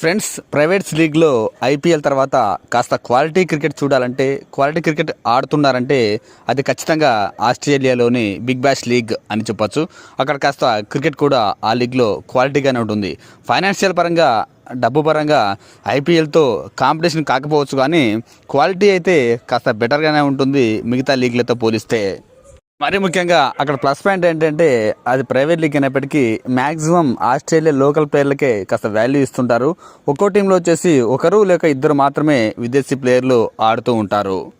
Friends privates లీగ్లో IPL తర్వాత కాస్త క్వాలిటీ క్రికెట్ చూడాలంటే క్వాలిటీ క్రికెట్ ఆడుతున్నారంటే అది ఖచ్చితంగా ఆస్ట్రేలియాలోని బిగ్ బ్యాష్ లీగ్ అని చెప్పొచ్చు. అక్కడ కాస్త క్రికెట్ కూడా ఆ లీగ్లో క్వాలిటీగానే ఉంటుంది. ఫైనాన్షియల్ పరంగా డబ్బు పరంగా ఐపీఎల్తో కాంపిటీషన్ కాకపోవచ్చు కానీ క్వాలిటీ అయితే కాస్త బెటర్గానే ఉంటుంది మిగతా లీగ్లతో పోలిస్తే. మరి ముఖ్యంగా అక్కడ ప్లస్ పాయింట్ ఏంటంటే అది ప్రైవేట్ లీగ్ అయినప్పటికీ మ్యాక్సిమం ఆస్ట్రేలియా లోకల్ ప్లేయర్లకే కాస్త వాల్యూ ఇస్తుంటారు. ఒక్కో టీంలో వచ్చేసి ఒకరు లేక ఇద్దరు మాత్రమే విదేశీ ప్లేయర్లు ఆడుతూ ఉంటారు.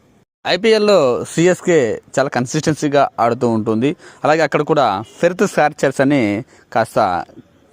ఐపీఎల్లో సిఎస్కే చాలా కన్సిస్టెన్సీగా ఆడుతూ ఉంటుంది. అలాగే అక్కడ కూడా ఫెర్త్ స్కార్చర్స్ అని కాస్త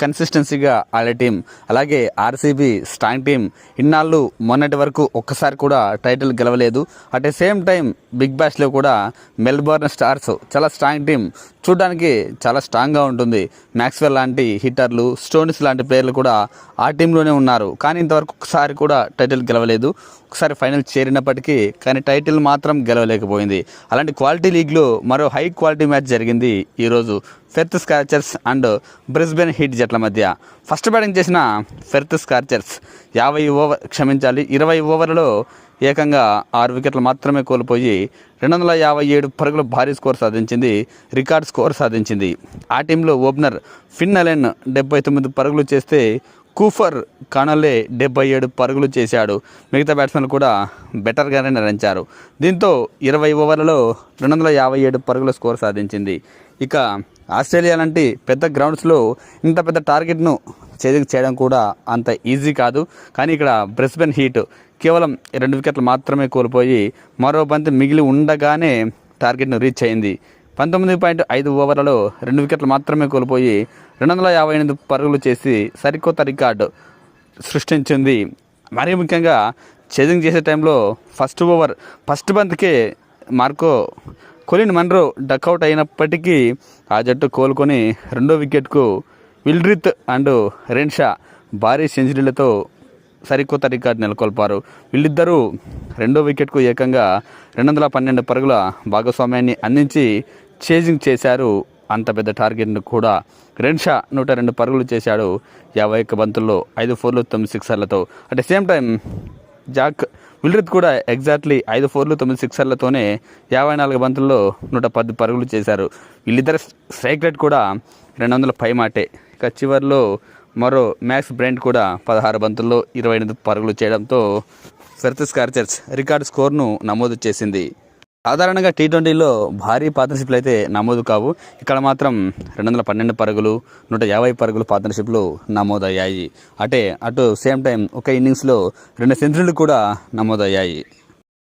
కన్సిస్టెన్సీగా ఆడే టీం. అలాగే ఆర్సీబీ స్ట్రాంగ్ టీం ఇన్నాళ్ళు మొన్నటి వరకు ఒక్కసారి కూడా టైటిల్ గెలవలేదు. At the same time big బ్యాష్లో కూడా మెల్బోర్న్ స్టార్స్ చాలా స్ట్రాంగ్ టీం. చూడడానికి చాలా స్ట్రాంగ్గా ఉంటుంది. మ్యాక్స్వెల్ లాంటి హిట్టర్లు స్టోన్స్ లాంటి ప్లేయర్లు కూడా ఆ టీంలోనే ఉన్నారు. కానీ ఇంతవరకు ఒకసారి కూడా టైటిల్ గెలవలేదు. ఒకసారి ఫైనల్ చేరినప్పటికీ కానీ టైటిల్ మాత్రం గెలవలేకపోయింది. అలాంటి క్వాలిటీ లీగ్లో మరో హై క్వాలిటీ మ్యాచ్ జరిగింది ఈరోజు. Perth Scorchers and Brisbane Heat జట్ల మధ్య. ఫస్ట్ బ్యాటింగ్ చేసిన ఫెర్త్ స్కార్చర్స్ యాభై ఓవర్ క్షమించాలి ఇరవై ఓవర్లలో ఏకంగా ఆరు వికెట్లు మాత్రమే కోల్పోయి రెండు వందల యాభై ఏడు పరుగుల భారీ స్కోర్ సాధించింది రికార్డ్ స్కోర్ సాధించింది. ఆ టీంలో ఓపెనర్ ఫిన్ అలెన్ డెబ్బై తొమ్మిది పరుగులు చేస్తే కూఫర్ కనలే డెబ్బై ఏడు పరుగులు చేశాడు. మిగతా బ్యాట్స్మెన్లు కూడా బెటర్గానే నరించారు దీంతో ఇరవై ఓవర్లలో రెండు వందల యాభై ఏడు పరుగుల స్కోర్ సాధించింది. ఇక ఆస్ట్రేలియా లాంటి పెద్ద గ్రౌండ్స్లో ఇంత పెద్ద టార్గెట్ను చేజింగ్ చేయడం కూడా అంత ఈజీ కాదు. కానీ ఇక్కడ బ్రెస్బెన్ హీట్ కేవలం రెండు వికెట్లు మాత్రమే కోల్పోయి మరో బంతి మిగిలి ఉండగానే టార్గెట్ను రీచ్ అయింది. పంతొమ్మిది పాయింట్ ఐదు ఓవర్లలో రెండు వికెట్లు మాత్రమే కోల్పోయి రెండు వందల యాభై ఎనిమిది పరుగులు చేసి సరికొత్త రికార్డు సృష్టించింది. మరీ ముఖ్యంగా చేజింగ్ చేసే టైంలో first over first బంత్కే Marco Colin Munro duck out అయినప్పటికీ ఆ జట్టు కోలుకొని రెండో వికెట్కు విల్డ్రిత్ అండ్ రెన్షా భారీ సెంచరీలతో సరికొత్త రికార్డు నెలకొల్పారు. వీళ్ళిద్దరూ రెండో వికెట్కు ఏకంగా రెండు వందల పన్నెండు పరుగుల భాగస్వామ్యాన్ని అందించి చేజింగ్ చేశారు. అంత పెద్ద టార్గెట్ను కూడా రెన్షా నూట రెండు పరుగులు చేశాడు యాభై ఒక్క బంతుల్లో ఐదు ఫోర్లు తొమ్మిది సిక్సర్లతో at the same time Jack విల్రిత్ కూడా ఎగ్జాక్ట్లీ ఐదు ఫోర్లు తొమ్మిది సిక్సర్లతోనే యాభై నాలుగు బంతుల్లో నూట పది పరుగులు చేశారు. వీళ్ళిద్దరు స్ట్రైక్ రేట్ కూడా రెండు వందల పై మాటే. ఇక చివరిలో మరో మ్యాక్స్ బ్రెంట్ కూడా పదహారు బంతుల్లో ఇరవై ఎనిమిది పరుగులు చేయడంతో ఫెర్త్ స్కార్చర్స్ రికార్డ్ స్కోర్ను నమోదు చేసింది. సాధారణంగా టీ ట్వంటీలో భారీ పార్ట్నర్షిప్లు అయితే నమోదు కావు. ఇక్కడ మాత్రం రెండు వందల పన్నెండు పరుగులు నూట యాభై పరుగులు పార్ట్నర్షిప్లు నమోదయ్యాయి. అటే అటు సేమ్ టైం ఒక ఇన్నింగ్స్లో రెండు సెంచరీలు కూడా నమోదయ్యాయి.